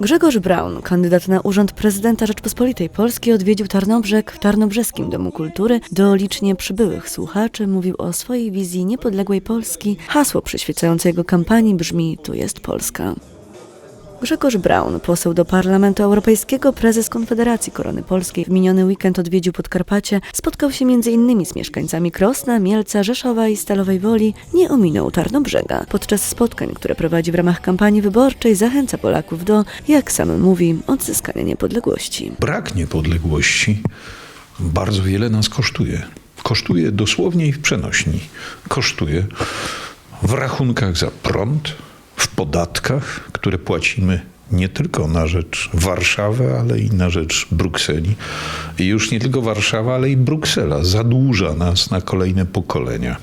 Grzegorz Braun, kandydat na urząd prezydenta Rzeczpospolitej Polskiej, odwiedził Tarnobrzeg w Tarnobrzeskim Domu Kultury. Do licznie przybyłych słuchaczy mówił o swojej wizji niepodległej Polski. Hasło przyświecające jego kampanii brzmi Tu jest Polska. Grzegorz Braun, poseł do Parlamentu Europejskiego, prezes Konfederacji Korony Polskiej, w miniony weekend odwiedził Podkarpacie, spotkał się m.in. z mieszkańcami Krosna, Mielca, Rzeszowa i Stalowej Woli, nie ominął Tarnobrzega. Podczas spotkań, które prowadzi w ramach kampanii wyborczej, zachęca Polaków do, jak sam mówi, odzyskania niepodległości. brak niepodległości bardzo wiele nas kosztuje. Kosztuje dosłownie i w przenośni. Kosztuje w rachunkach za prąd, podatkach, które płacimy nie tylko na rzecz Warszawy, ale i na rzecz Brukseli. I już nie tylko Warszawa, ale i Bruksela zadłuża nas na kolejne pokolenia.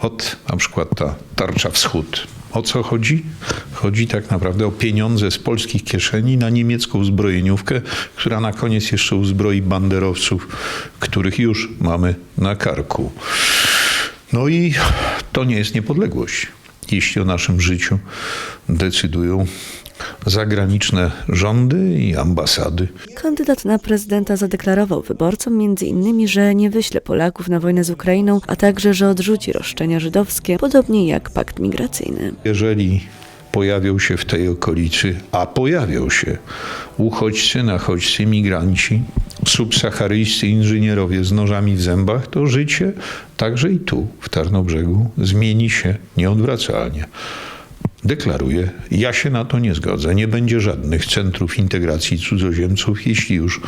Od na przykład ta tarcza wschód. O co chodzi? Chodzi tak naprawdę o pieniądze z polskich kieszeni na niemiecką zbrojeniówkę, która na koniec jeszcze uzbroi banderowców, których już mamy na karku. No i to nie jest niepodległość, jeśli o naszym życiu decydują zagraniczne rządy i ambasady. Kandydat na prezydenta zadeklarował wyborcom m.in., że nie wyśle Polaków na wojnę z Ukrainą, a także, że odrzuci roszczenia żydowskie, podobnie jak pakt migracyjny. Jeżeli pojawią się w tej okolicy, a pojawią się uchodźcy, nachodźcy, migranci, subsaharyjscy inżynierowie z nożami w zębach, to życie także i tu, w Tarnobrzegu, zmieni się nieodwracalnie. Deklaruję, ja się na to nie zgodzę. Nie będzie żadnych centrów integracji cudzoziemców, jeśli już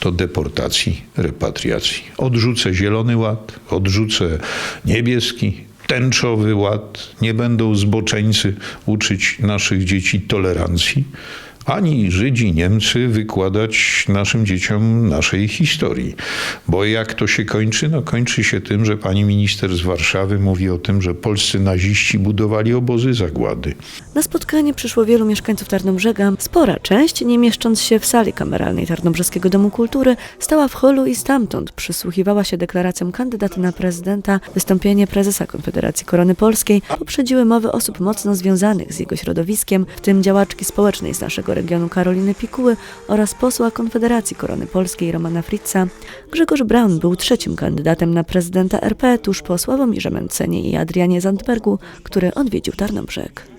to deportacji, repatriacji. Odrzucę Zielony Ład, odrzucę niebieski, tęczowy ład. Nie będą zboczeńcy uczyć naszych dzieci tolerancji, ani Żydzi, Niemcy wykładać naszym dzieciom naszej historii. Bo jak to się kończy? No kończy się tym, że pani minister z Warszawy mówi o tym, że polscy naziści budowali obozy zagłady. Na spotkanie przyszło wielu mieszkańców Tarnobrzega. Spora część, nie mieszcząc się w sali kameralnej Tarnobrzeskiego Domu Kultury, stała w holu i stamtąd przysłuchiwała się deklaracjom kandydata na prezydenta. Wystąpienie prezesa Konfederacji Korony Polskiej poprzedziły mowy osób mocno związanych z jego środowiskiem, w tym działaczki społecznej z naszego regionu Karoliny Pikuły oraz posła Konfederacji Korony Polskiej Romana Fritza. Grzegorz Braun był trzecim kandydatem na prezydenta RP tuż po Sławomirze Mencenie i Adrianie Zandbergu, który odwiedził Tarnobrzeg.